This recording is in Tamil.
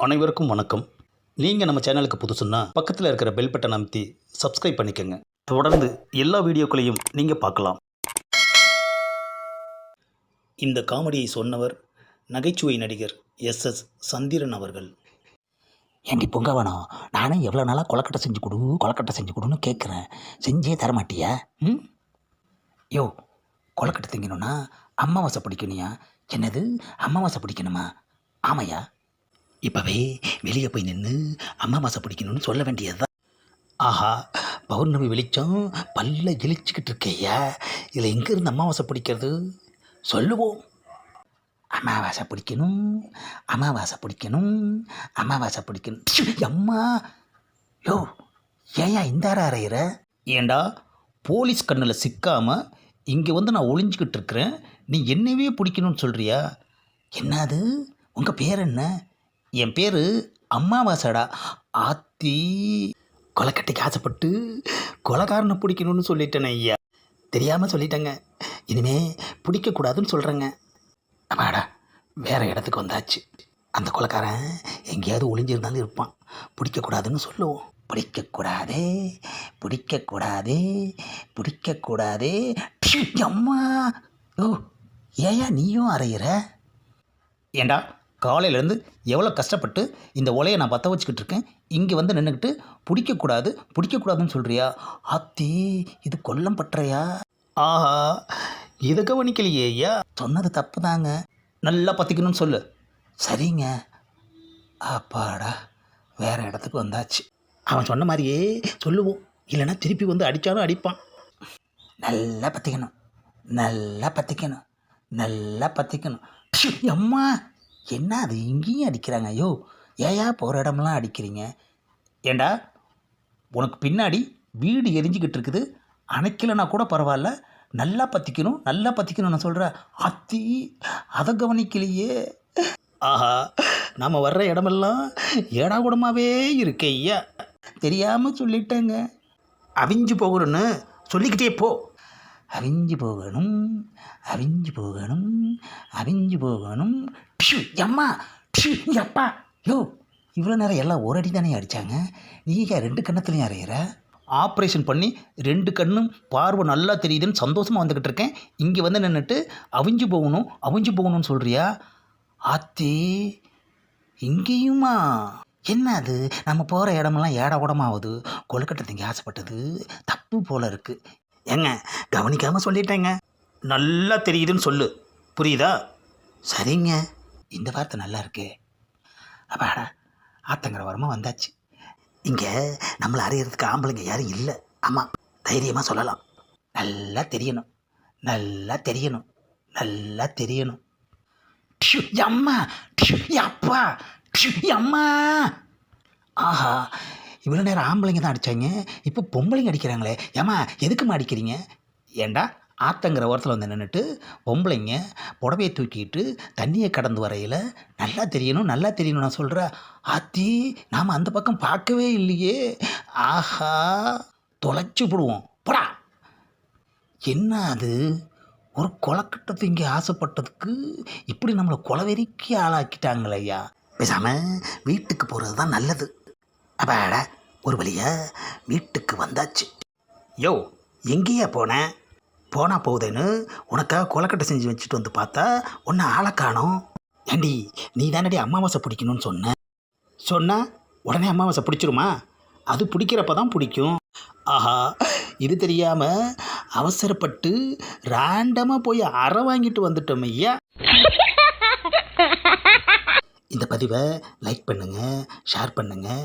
அனைவருக்கும் வணக்கம். நீங்கள் நம்ம சேனலுக்கு புதுசுன்னா பக்கத்தில் இருக்கிற பெல் பட்டன் அமைத்தி சப்ஸ்கிரைப் பண்ணிக்கோங்க. தொடர்ந்து எல்லா வீடியோக்களையும் நீங்கள் பார்க்கலாம். இந்த காமெடியை சொன்னவர் நகைச்சுவை நடிகர் எஸ். எஸ். சந்திரன் அவர்கள். ஏண்டி பொங்கவனம் நானும் எவ்வளோ நாளாக கொலக்கட்டை செஞ்சு கொடு கொலக்கட்டை செஞ்சு கொடுன்னு கேட்குறேன். செஞ்சே தரமாட்டியா ம்? யோ கொலக்கட்டை திங்கணும்னா அமாவாசை பிடிக்கணுயா என்னது? அமாவாசை பிடிக்கணுமா? ஆமையா? இப்போவே வெளியே போய் நின்று அமாவாசை பிடிக்கணும்னு சொல்ல வேண்டியதுதான். ஆஹா பௌர்ணமி வெளிச்சம் பல்ல இழிச்சிக்கிட்டு இருக்கேயா இதில் எங்கேருந்து அமாவாசை பிடிக்கிறது? சொல்லுவோம். அமாவாசை பிடிக்கணும் அமாவாசை பிடிக்கணும் அமாவாசை பிடிக்கணும். அம்மா. யோ ஏயா இந்த அறையிற? ஏண்டா போலீஸ் கண்ணில் சிக்காமல் இங்கே வந்து நான் ஒளிஞ்சிக்கிட்டு இருக்கிறேன். நீ என்னவே பிடிக்கணும்னு சொல்கிறியா என்னது உங்கள் பேர் என்ன? என் பேர் அம்மாவாசடா. ஆத்தி கொலக்கட்டைக்கு ஆசைப்பட்டு கொலகாரனை பிடிக்கணும்னு சொல்லிட்டேனே ஐயா. தெரியாமல் சொல்லிட்டேங்க. இனிமே பிடிக்கக்கூடாதுன்னு சொல்கிறேங்க அப்பாடா வேறு இடத்துக்கு வந்தாச்சு. அந்த கொலக்காரன் எங்கேயாவது ஒளிஞ்சிருந்தாலும் இருப்பான். பிடிக்கக்கூடாதுன்னு சொல்லுவோம். பிடிக்கக்கூடாதே பிடிக்கக்கூடாதே பிடிக்கக்கூடாதே. அம்மா. ஓ ஏயா நீயும் அறையிற? ஏண்டா காலையிலேருந்து எவ்வளோ கஷ்டப்பட்டு இந்த ஒலையை நான் பற்ற வச்சுக்கிட்டு இருக்கேன் இங்கே வந்து நின்றுக்கிட்டு பிடிக்கக்கூடாது பிடிக்கக்கூடாதுன்னு சொல்கிறியா ஆத்தி இது கொல்லம் பற்றையா? ஆஹா இதை கவனிக்கலையே ஐயா. சொன்னது தப்பு தாங்க நல்லா பற்றிக்கணும்னு சொல்லு. சரிங்க. அப்பாடா வேறு இடத்துக்கு வந்தாச்சு. அவன் சொன்ன மாதிரியே சொல்லுவோம். இல்லைன்னா திருப்பி வந்து அடித்தாலும் அடிப்பான். நல்லா பற்றிக்கணும் நல்லா பற்றிக்கணும் நல்லா பற்றிக்கணும் அம்மா! என்ன அது? இங்கேயும் அடிக்கிறாங்க. ஐயோ ஏயா போகிற இடம்லாம் அடிக்கிறீங்க? ஏண்டா உனக்கு பின்னாடி வீடு எரிஞ்சிக்கிட்டு இருக்குது. அணைக்கலைன்னா கூட பரவாயில்ல. நல்லா பற்றிக்கணும் நல்லா பற்றிக்கணும் நான் சொல்கிறேன் அத்தி அதை கவனிக்கலையே. ஆஹா நாம் வர்ற இடமெல்லாம் ஏடா கூடமாகவே இருக்கே ஐயா தெரியாமல் சொல்லிட்டேங்க. அவிஞ்சு போகணும்னு சொல்லிக்கிட்டே போ. அவிஞ்சு போகணும் அவிஞ்சு போகணும் அவிஞ்சு போகணும். ஷு எம்மா ஷு எப்பா யோ இவ்வளோ நேரம் எல்லாம் ஒரு அடி தானே அடித்தாங்க நீங்கள் ரெண்டு கண்ணத்துலையும் அறையிற ஆப்ரேஷன் பண்ணி ரெண்டு கண்ணும் பார்வை நல்லா தெரியுதுன்னு சந்தோஷமாக வந்துக்கிட்டு இருக்கேன். இங்கே வந்து நின்றுட்டு அவிஞ்சு போகணும் அவிஞ்சு போகணும்னு சொல்கிறியா ஆத்தி இங்கேயுமா? என்ன அது? நம்ம போகிற இடமெல்லாம் ஏட உடமாகுது கொழுக்கட்டை திங்க ஆசைப்பட்டது. தப்பு போல இருக்குது ஏங்க கவனிக்காமல் சொல்லிட்டேங்க. நல்லா தெரியுதுன்னு சொல்லு. புரியுதா? சரிங்க. இந்த வார்த்தை நல்லா இருக்கு. அப்பாடா ஆத்தங்கிற வரமாக வந்தாச்சு. இங்கே நம்மளை அறியறதுக்கு ஆம்பளைங்க யாரும் இல்லை. ஆமாம் தைரியமாக சொல்லலாம். நல்லா தெரியணும். நல்லா தெரியணும். நல்லா தெரியணும். அம்மா அப்பா அம்மா ஆஹா இவ்வளோ நேரம் ஆம்பளைங்க தான் அடித்தாங்க இப்போ பொம்பளைங்க அடிக்கிறாங்களே. ஏம்மா எதுக்கும்மா அடிக்கிறீங்க? ஏண்டா? ஆத்தங்கிற ஓரத்தில் வந்து நின்றுட்டு பொம்பளைங்க புடவையை தூக்கிட்டு தண்ணியை கடந்து வரையில் நல்லா தெரியணும் நல்லா தெரியணும் நான் சொல்கிறேன் ஆத்தி நாம் அந்த பக்கம் பார்க்கவே இல்லையே. ஆஹா தொலைச்சி விடுவோம் போடா. என்ன அது? ஒரு கொலக்கட்டத்தை இங்கே ஆசைப்பட்டதுக்கு இப்படி நம்மளை கொலவெறிக்கு ஆளாக்கிட்டாங்களே ஐயா. பேசாமல் வீட்டுக்கு போகிறது தான் நல்லது. அப்பாடா. ஒரு வழியா வீட்டுக்கு வந்தாச்சு. யோ. எங்கேயா போனேன் போனா போகுதேன்னு உனக்காக கொலக்கட்டை செஞ்சு வச்சுட்டு வந்து பார்த்தா உன்னை ஆளை காணோம். ஏண்டி நீ தானடி அமாவாசை பிடிக்கணும்னு சொன்ன? சொன்னா உடனே அமாவாசை பிடிச்சிருமா? அது பிடிக்கிறப்ப தான் பிடிக்கும். ஆஹா இது தெரியாமல் அவசரப்பட்டு ரேண்டமாக போய் அறை வாங்கிட்டு வந்துட்டோம் ஐயா. இந்த பதிவை லைக் பண்ணுங்கள் ஷேர் பண்ணுங்கள்